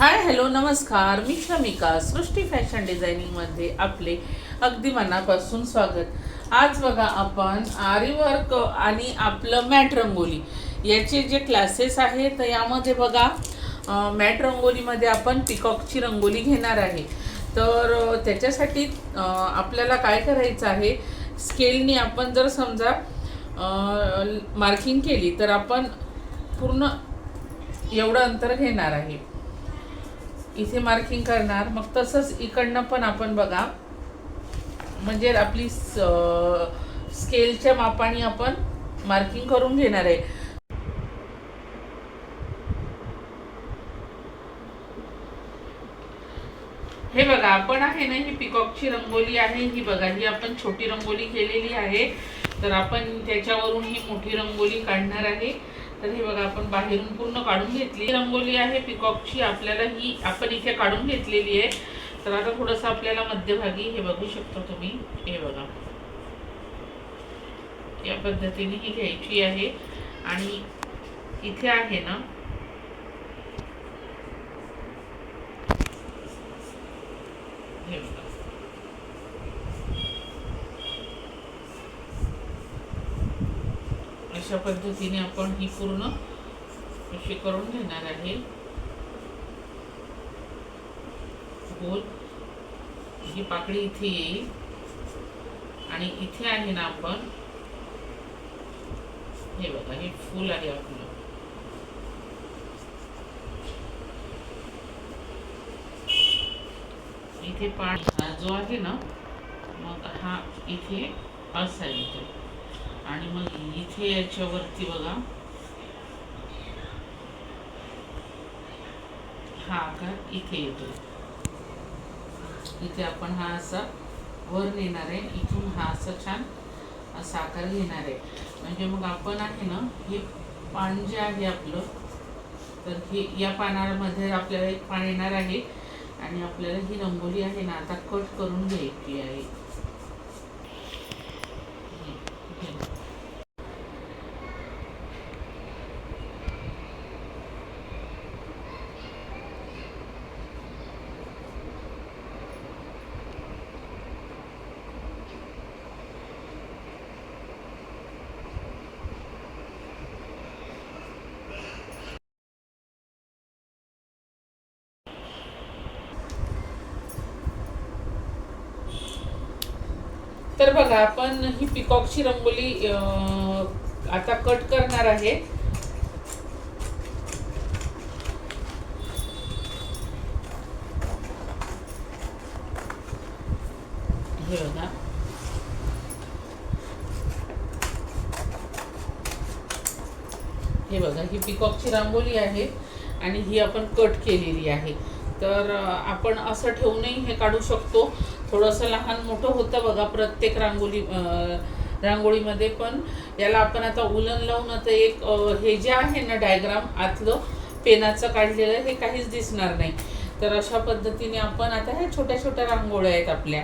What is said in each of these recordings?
Hi hello नमस्कार. मी शमिका सृष्टी fashion डिझायनिंगमध्ये आपले अगदी मनापासून स्वागत. आज बघा आपण आरीवर्क आणि आपलं मॅट रंगोली. याचे जे क्लासेस आहेत तर यामध्ये बघा मॅट रंगोलीमध्ये आपण पिकॉकची रंगोली घेणार आहे. तर त्याच्यासाठी आपल्याला काय करायचं आहे? स्केलनी आपण जर समजा मार्किंग केली तर आपण पूर्ण एवढं अंतर घेणार आहे. इथे मार्किंग करणार. मग तसंच इकडनं पण आपण बघा. म्हणजे आपली स- स्केलच्या मापाने आपण मार्किंग करून घेणार आहे. हे बघा आपण आहे ना ही पिकॉकची रंगोली आहे. ही बघा ही आपण छोटी रंगोली केलेली आहे. तर आपण त्याच्यावरून ही मोठी रंगोली काढणार आहे. तर हे बघा आपण बाहेरून पूर्ण काढून घेतली. रंगोली आहे पिकॉकची आपल्याला ही आपण इथे काढून घेतलेली आहे. तर आता थोडंसं आपल्याला मध्यभागी हे बघू शकता तुम्ही. हे बघा. या पद्धतीने ही घ्यायची आहे. आणि इथे आहे ना हे बघा अशा पद्धतीने आपण ही पूर्ण अशी करून घेणार आहे. गोल. ही पाकळी इथे येईल. आणि इथे आहे ना आपण हे बघा हे फूल आहे आपलं. इथे पाणी हा जो आहे ना मग हा इथे असायला आणि मग इथे याच्यावरती बघा. हा आकार इथे येतो. इथे आपण हा असा वर नेणार आहे. इथून हा असा छान असा आकार घेणार आहे. म्हणजे मग आपण आहे ना हे पान जे आहे आपलं तर हे या पानामध्ये आपल्याला एक पान येणार आहे. आणि आपल्याला ही रंगोली आहे ना आता कट करून घ्यायची आहे हे, हे. तर बघा आपण ही पिकॉकची रंगोली आता कट करणार आहे. हे बघा. हे बघा ही पिकॉकची रांगोली आहे आणि ही आपण कट केलेली आहे. तर आपण असं ठेवूनही हे काढू शकतो. थोडंसं लहान मोठं होतं बघा प्रत्येक रांगोळी रांगोळीमध्ये पण. याला आपण आता उलन लावून आता एक हे जे आहे ना डायग्राम आतलं पेनाचं काढलेलं हे काहीच दिसणार नाही. तर अशा पद्धतीने आपण आता ह्या छोट्या छोट्या रांगोळ्या आहेत आपल्या.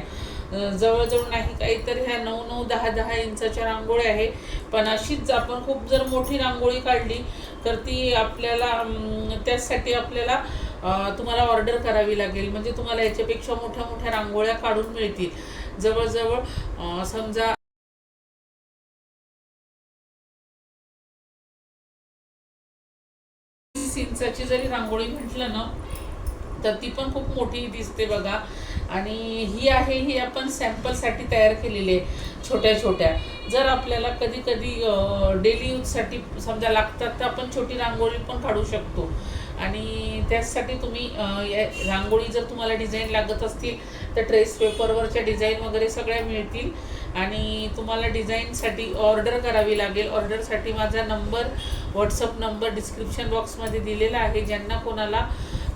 जवळजवळ नाही काही तर ह्या नऊ नऊ दहा दहा इंचाच्या रांगोळ्या आहे. पण अशीच आपण खूप जर मोठी रांगोळी काढली तर ती आपल्याला त्याचसाठी त्यासाठी आपल्याला तुम्हाला ऑर्डर करावी लागेल. म्हणजे तुम्हाला याच्यापेक्षा मोठ्या मोठ्या रांगोळ्या काढून मिळतील. जवळजवळ समजा इंचाची जरी रांगोळी म्हटलं ना तर ती पण खूप मोठी दिसते बघा. आणि ही आहे ही आपण सॅम्पलसाठी तयार केलेली आहे छोट्या छोट्या. जर आपल्याला कधी कधी डेली यूजसाठी समजा लागतात तर आपण छोटी रांगोळी पण काढू शकतो. आणि त्यासाठी तुम्ही रांगोळी जर तुम्हाला डिझाईन लागत असतील तर ट्रेस पेपरवरच्या डिझाईन वगैरे सगळ्या मिळतील. आणि तुम्हाला डिझाईनसाठी ऑर्डर करावी लागेल. ऑर्डरसाठी माझा नंबर व्हॉट्सअप नंबर डिस्क्रिप्शन बॉक्समध्ये दिलेला आहे. ज्यांना कोणाला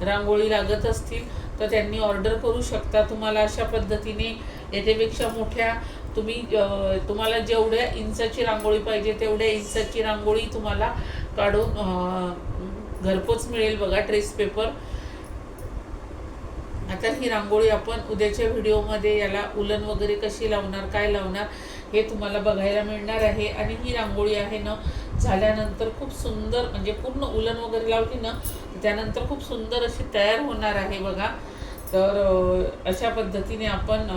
रांगोळी लागत असतील तर त्यांनी ऑर्डर करू शकता. तुम्हाला अशा पद्धतीने याच्यापेक्षा मोठ्या तुम्ही तुम्हाला जेवढ्या इंचाची रांगोळी पाहिजे तेवढ्या इंचाची रांगोळी तुम्हाला काढून घरपोच मिळेल बघा ट्रेस पेपर आता ही रांगोळी आपण उद्याच्या व्हिडिओमध्ये याला उलन वगैरे कशी लावणार काय लावणार हे तुम्हाला बघायला मिळणार आहे. आणि ही रांगोळी आहे ना झाल्यानंतर खूप सुंदर म्हणजे पूर्ण उलन वगैरे लावली ना त्यानंतर खूप सुंदर अशी तयार होणार आहे बघा. तर अशा पद्धतीने आपण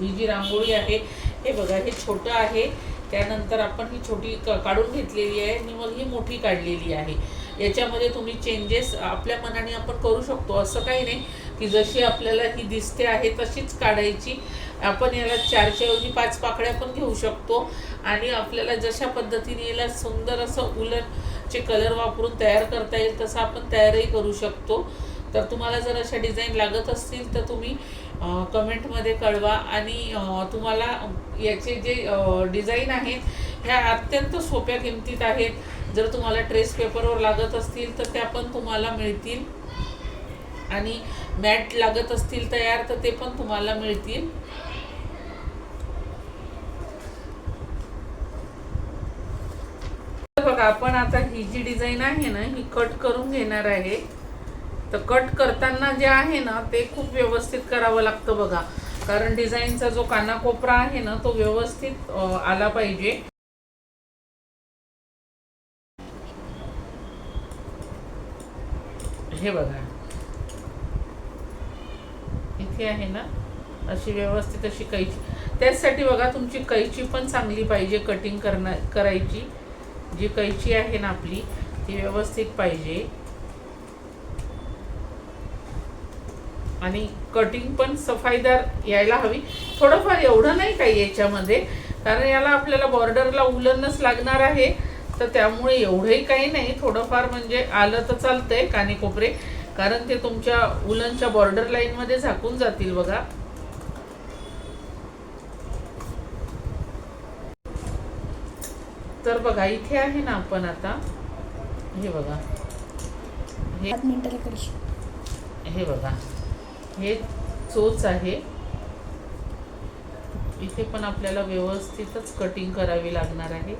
ही जी रांगोळी आहे हे बघा हे छोटं आहे. त्यानंतर आपण ही छोटी काढून घेतलेली आहे आणि मग ही मोठी काढलेली आहे. याच्यामध्ये तुम्ही चेंजेस आपल्या मनाने आपण करू शकतो. असं काही नाही की जशी आपल्याला ही दिसते आहे तशीच काढायची. आपण याला चारशेऐवजी पाच पाकळ्या पण घेऊ शकतो. आणि आपल्याला जशा पद्धतीने याला सुंदर असं उलनचे कलर वापरून तयार करता येईल तसं आपण तयारही करू शकतो. तर तुम्हाला जर अशा डिझाईन लागत असतील तर तुम्ही कमेंटमध्ये कळवा. आणि तुम्हाला याचे जे डिझाईन आहेत ह्या अत्यंत सोप्या किमतीत आहेत. जर तुम्हाला ट्रेस पेपरवर लागत असतील तर त्या पण तुम्हाला मिळतील. आणि मॅट लागत असतील तयार तर ते पण तुम्हाला मिळतील. तर बघा आपण आता ही जी डिझाईन आहे ना ही कट करून घेणार आहे. तर कट करताना जे आहे ना ते खूप व्यवस्थित करावं लागतं बघा. कारण डिझाईनचा जो कानाकोपरा आहे ना तो व्यवस्थित आला पाहिजे. हे बघा. इथे आहे ना अशी व्यवस्थित अशी कैची. त्याचसाठी बघा तुमची कैची पण चांगली पाहिजे कटिंग करणं करायची. जी कैची आहे ना आपली ती व्यवस्थित पाहिजे. आणि कटिंग पण सफाईदार यायला हवी. थोडंफार एवढं नाही काही याच्यामध्ये कारण याला आपल्याला बॉर्डरला उलनच लागणार आहे. तर त्यामुळे एवढंही काही नाही. थोडंफार म्हणजे आलं तर चालतंय कानेकोपरे. कारण ते तुमच्या उलनच्या बॉर्डर लाईनमध्ये झाकून जातील बघा. तर बघा इथे आहे ना आपण आता. हे बघा. हे हे बघा. हे चोच आहे. इथे पण आपल्याला व्यवस्थितच कटिंग करावी लागणार आहे.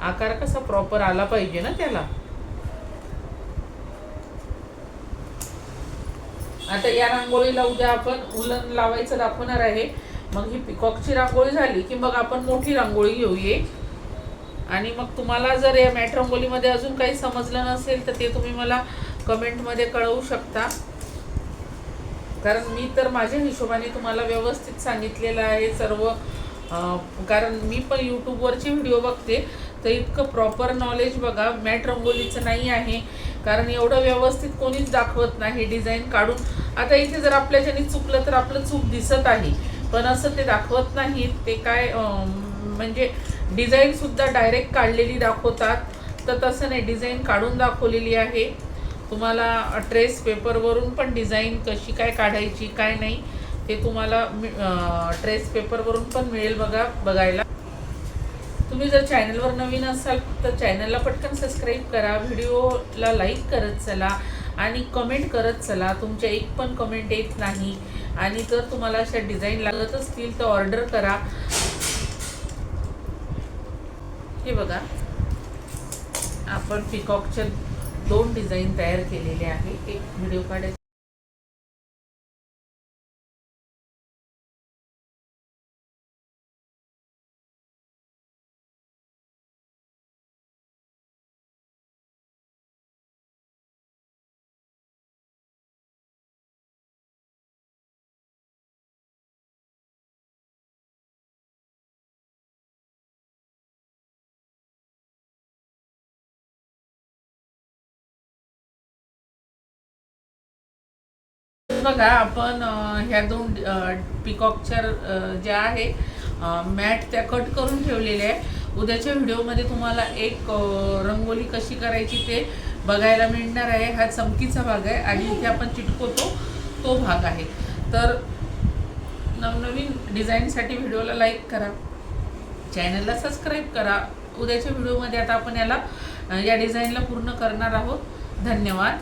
आकार कसा प्रॉपर आला पाहिजे ना त्याला? आता या रांगोळीला उद्या आपण उलन लावायचं दाखवणार आहे. मग ही पिकॉकची रांगोळी झाली की मग आपण मोठी रांगोळी घेऊये. आणि मग तुम्हाला जर या मॅट रांगोळीमध्ये अजून काही समजलं नसेल तर ते तुम्ही मला कमेंटमध्ये कळवू शकता. कारण मी तर माझ्या हिशोबाने तुम्हाला व्यवस्थित सांगितलेलं आहे सर्व कारण मी पण यूट्यूबवरचे व्हिडिओ बघते. तर इतकं प्रॉपर नॉलेज बघा मॅट रंगोलीचं नाही आहे. कारण एवढं व्यवस्थित कोणीच दाखवत नाही डिझाईन काढून. आता इथे जर आपल्याच्याने चुकलं तर आपलं चूक दिसत आहे. पण असं ते दाखवत नाहीत. ते काय म्हणजे डिझाईनसुद्धा डायरेक्ट काढलेली दाखवतात. तर तसं नाही. डिझाईन काढून दाखवलेली आहे. तुम्हाला ट्रेस पेपरवरून पण डिझाईन कशी काय काढायची काय नाही ते तुम्हाला ट्रेस पेपरवरून पण मिळेल बघा बघायला. तुम्ही जर चॅनलवर नवीन असाल तर चॅनलला पटकन सबस्क्राईब करा व्हिडिओला लाईक करत चला आणि कमेंट करत चला. तुमच्या एक पण कमेंट येत नाही. आणि जर तुम्हाला अशा डिझाईन लागत असतील तर ऑर्डर करा. हे बघा. आपण पिकॉकच्या दोन डिझाईन तयार केलेले आहे. एक व्हिडिओ काढायचा बघा आपण ह्या दोन पिकॉकच्या ज्या आहे मॅट त्या कट करून ठेवलेल्या आहे उद्याच्या व्हिडिओमध्ये तुम्हाला एक रंगोली कशी करायची ते बघायला मिळणार आहे. हा चमकीचा भाग आहे आणि इथे आपण चिटकवतो तो भाग आहे. तर नवनवीन डिझाईनसाठी व्हिडिओला लाईक करा. चॅनलला सबस्क्राईब करा. उद्याच्या व्हिडिओमध्ये आता आपण याला या डिझाईनला पूर्ण करणार आहोत. धन्यवाद.